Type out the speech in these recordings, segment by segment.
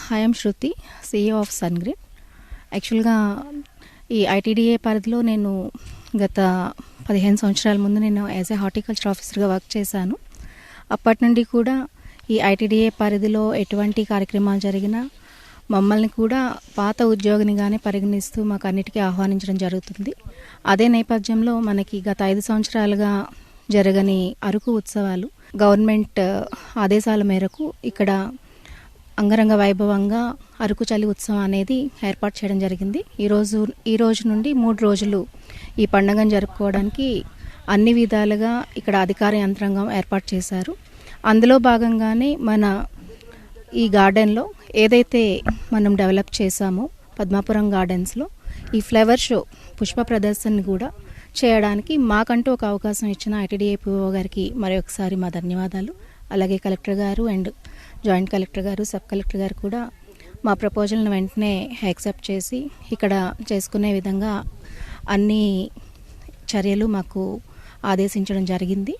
Hi I'm Shruti CEO of Sungrid యాక్చువల్గా ఈ ITDA పరిధిలో నేను గత పదిహేను సంవత్సరాల ముందు నేను యాజ్ ఏ హార్టికల్చర్ ఆఫీసర్గా వర్క్ చేశాను. అప్పటి నుండి కూడా ఈ ఐటీడీఏ పరిధిలో ఎటువంటి కార్యక్రమాలు జరిగినా మమ్మల్ని కూడా పాత ఉద్యోగినిగానే పరిగణిస్తూ మాకు అన్నిటికీ ఆహ్వానించడం జరుగుతుంది. అదే నేపథ్యంలో మనకి గత ఐదు సంవత్సరాలుగా జరగని అరకు ఉత్సవాలు గవర్నమెంట్ ఆదేశాల మేరకు ఇక్కడ అంగరంగ వైభవంగా అరకు చలి ఉత్సవం అనేది ఏర్పాటు చేయడం జరిగింది. ఈరోజు ఈ రోజు నుండి మూడు రోజులు ఈ పండుగను జరుపుకోవడానికి అన్ని విధాలుగా ఇక్కడ అధికార యంత్రాంగం ఏర్పాటు చేశారు. అందులో భాగంగానే మన ఈ గార్డెన్లో ఏదైతే మనం డెవలప్ చేశామో పద్మాపురం గార్డెన్స్లో ఈ ఫ్లవర్ షో పుష్ప ప్రదర్శనని కూడా చేయడానికి మాకంటూ ఒక అవకాశం ఇచ్చిన ఐటీడీఏపీఓ గారికి మరొకసారి మా ధన్యవాదాలు. అలాగే కలెక్టర్ గారు అండ్ జాయింట్ కలెక్టర్ గారు సబ్ కలెక్టర్ గారు కూడా మా ప్రపోజల్ని వెంటనే యాక్సెప్ట్ చేసి ఇక్కడ చేసుకునే విధంగా అన్ని చర్యలు మాకు ఆదేశించడం జరిగింది.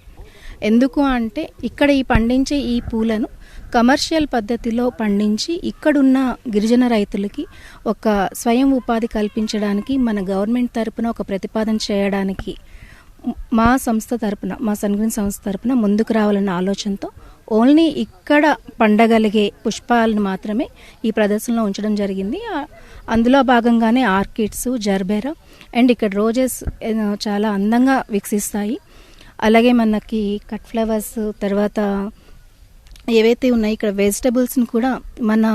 ఎందుకు అంటే ఇక్కడ ఈ పండించే ఈ పూలను కమర్షియల్ పద్ధతిలో పండించి ఇక్కడున్న గిరిజన రైతులకి ఒక స్వయం ఉపాధి కల్పించడానికి మన గవర్నమెంట్ తరపున ఒక ప్రతిపాదన చేయడానికి మా సంస్థ తరపున మా సన్గ్రీన్ సంస్థ తరపున ముందుకు రావాలన్న ఆలోచనతో ఓన్లీ ఇక్కడ పండగలిగే పుష్పాలను మాత్రమే ఈ ప్రదర్శనలో ఉంచడం జరిగింది. అందులో భాగంగానే ఆర్కిడ్స్ జర్బెరా అండ్ ఇక్కడ రోజెస్ చాలా అందంగా వికసిస్తాయి అలాగే మనకి కట్ ఫ్లవర్స్ తర్వాత ఏవైతే ఉన్నాయి ఇక్కడ వెజిటబుల్స్ని కూడా మన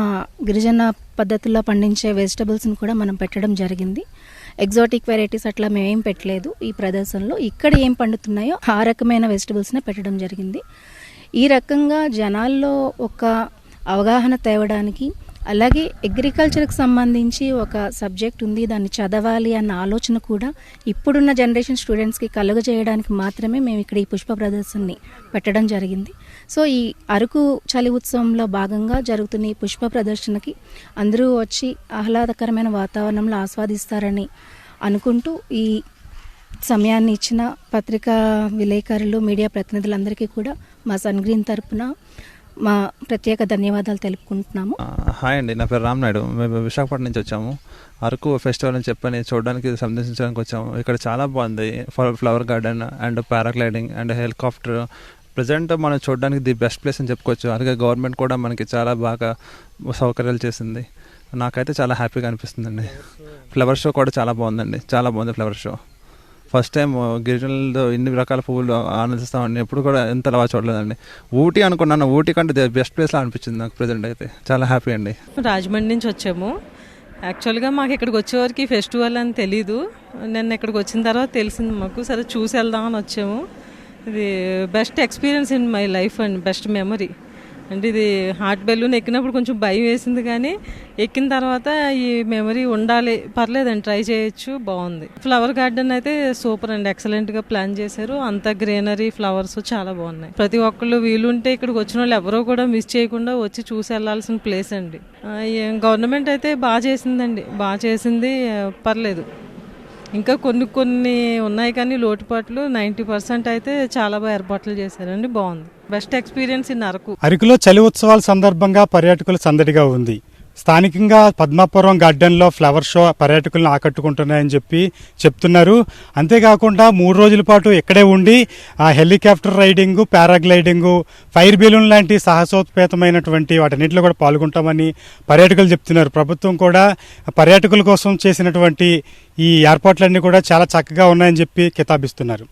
గిరిజన పద్ధతుల్లో పండించే వెజిటబుల్స్ని కూడా మనం పెట్టడం జరిగింది. ఎగ్జాటిక్ వెరైటీస్ అట్లా మేమేం పెట్టలేదు ఈ ప్రదర్శనలో. ఇక్కడ ఏం పండుతున్నాయో ఆ రకమైన వెజిటబుల్స్నే పెట్టడం జరిగింది. ఈ రకంగా జనాల్లో ఒక అవగాహన తేవడానికి అలాగే అగ్రికల్చర్కి సంబంధించి ఒక సబ్జెక్ట్ ఉంది దాన్ని చదవాలి అన్న ఆలోచన కూడా ఇప్పుడున్న జనరేషన్ స్టూడెంట్స్కి కలుగజేయడానికి మాత్రమే మేము ఇక్కడ ఈ పుష్ప ప్రదర్శనని పెట్టడం జరిగింది. సో ఈ అరకు చలి ఉత్సవంలో భాగంగా జరుగుతున్న ఈ పుష్ప ప్రదర్శనకి అందరూ వచ్చి ఆహ్లాదకరమైన వాతావరణంలో ఆస్వాదిస్తారని అనుకుంటూ ఈ సమయాన్ని ఇచ్చిన పత్రికా విలేకరులు మీడియా ప్రతినిధులందరికీ కూడా మా సన్ గ్రీన్ తరపున మా ప్రత్యేక ధన్యవాదాలు తెలుపుకుంటున్నాము. హాయ్ అండి నా పేరు రామ్ నాయుడు. మేము విశాఖపట్నం నుంచి వచ్చాము. అరకు ఫెస్టివల్ అని చెప్పని చూడడానికి సందర్శించడానికి వచ్చాము. ఇక్కడ చాలా బాగుంది. Flower garden and paragliding and helicopter. Present మనం చూడడానికి ది బెస్ట్ ప్లేస్ అని చెప్పుకోవచ్చు. అలాగే గవర్నమెంట్ కూడా మనకి చాలా బాగా సౌకర్యాలు చేసింది. నాకైతే చాలా హ్యాపీగా అనిపిస్తుందండి. ఫ్లవర్ షో కూడా చాలా బాగుందండి. చాలా బాగుంది flower show. First time uh, గిరిజనులతో ఇన్ని రకాల పువ్వులు ఆనందిస్తామండి ఎప్పుడు కూడా ఎంత బాగా చూడలేదండి. ఊటీ అనుకున్నాను. ఊటీ కంటే బెస్ట్ ప్లేస్లో అనిపించింది నాకు ప్రజెంట్ అయితే. చాలా హ్యాపీ అండి. రాజమండ్రి నుంచి వచ్చాము. యాక్చువల్గా మాకు ఇక్కడికి వచ్చేవారికి ఫెస్టివల్ అని తెలీదు. నిన్న ఇక్కడికి వచ్చిన తర్వాత తెలిసింది మాకు. సరే చూసి వెళ్దామని వచ్చాము. ఇది best experience in my life and. Best memory అంటే ఇది హార్ట్ బెలూన్ ఎక్కినప్పుడు కొంచెం భయం వేసింది కానీ ఎక్కిన తర్వాత ఈ మెమరీ ఉండాలి పర్లేదండి ట్రై చేయొచ్చు బాగుంది. ఫ్లవర్ గార్డెన్ అయితే సూపర్ అండి ఎక్సలెంట్గా ప్లాన్ చేశారు. అంత గ్రీనరీ ఫ్లవర్స్ చాలా బాగున్నాయి. ప్రతి ఒక్కళ్ళు వీలుంటే ఇక్కడికి వచ్చిన వాళ్ళు ఎవరో కూడా మిస్ చేయకుండా వచ్చి చూసి వెళ్ళాల్సిన ప్లేస్ అండి. గవర్నమెంట్ అయితే బాగా చేసిందండి బాగా చేసింది పర్లేదు. ఇంకా కొన్ని కొన్ని ఉన్నాయి కానీ లోటుపాట్లు నైంటీ పర్సెంట్ అయితే చాలా బాగా ఏర్పాట్లు చేశారండి బాగుంది. Best experience in Araku. అరకులో చలి ఉత్సవాల సందర్భంగా పర్యాటకులు సందడిగా ఉంది. స్థానికంగా పద్మాపురం గార్డెన్లో ఫ్లవర్ షో పర్యాటకులను ఆకట్టుకుంటున్నాయని చెప్పి చెప్తున్నారు. అంతేకాకుండా మూడు రోజుల పాటు ఇక్కడే ఉండి ఆ helicopter riding paragliding fire balloon లాంటి సాహసోత్పేతమైనటువంటి వాటన్నిటిలో కూడా పాల్గొంటామని పర్యాటకులు చెప్తున్నారు. ప్రభుత్వం కూడా పర్యాటకుల కోసం చేసినటువంటి ఈ ఏర్పాట్లన్నీ కూడా చాలా చక్కగా ఉన్నాయని చెప్పి కితాబిస్తున్నారు.